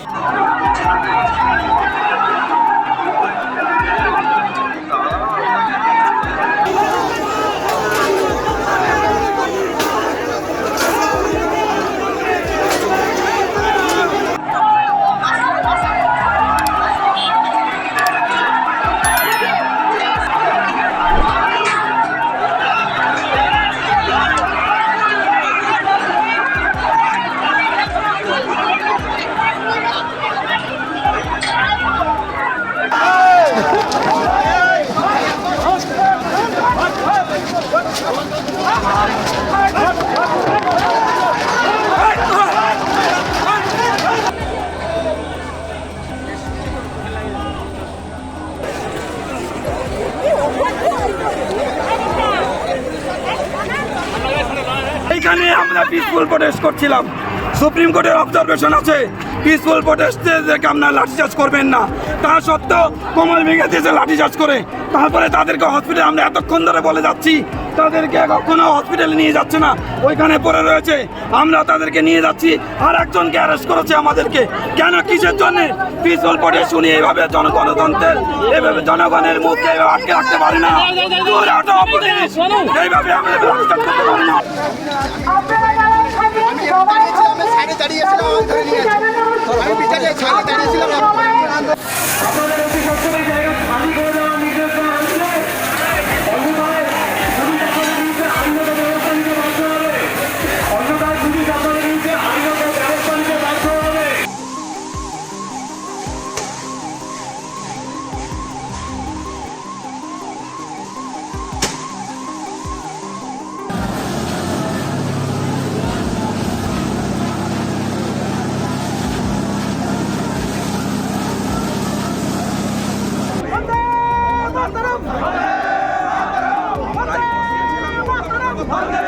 ちょっと待って。এইখানে আমরা peaceful protest করছিলাম। Supreme কোর্টের অবজারভেশন আছে। পিসফুল প্রোটেস্টদেরকে আপনারা লাঠিচার্জ করবেন না। তা সত্ত্বেও কোমল ভেঙে দিয়েছে লাঠিচার্জ করে। তারপরে তাদেরকে হসপিটালে আমরা এতক্ষণ ধরে বলে যাচ্ছি তাদেরকে কখনো হসপিটালে নিয়ে যাচ্ছে না। ওইখানে পড়ে রয়েছে। আমরা তাদেরকে নিয়ে যাচ্ছি। আর একজনকে অ্যারেস্ট করেছে আমাদেরকে। কেন? কিসের জন্যে? পিসফুল প্রোটেস্ট শুনি এইভাবে জনগণতন্ত্রের এইভাবে জনগণের এইভাবে আটকে রাখতে পারে না। এইভাবে আমরা লাঠিচার্জ করতে পারি না। 반대!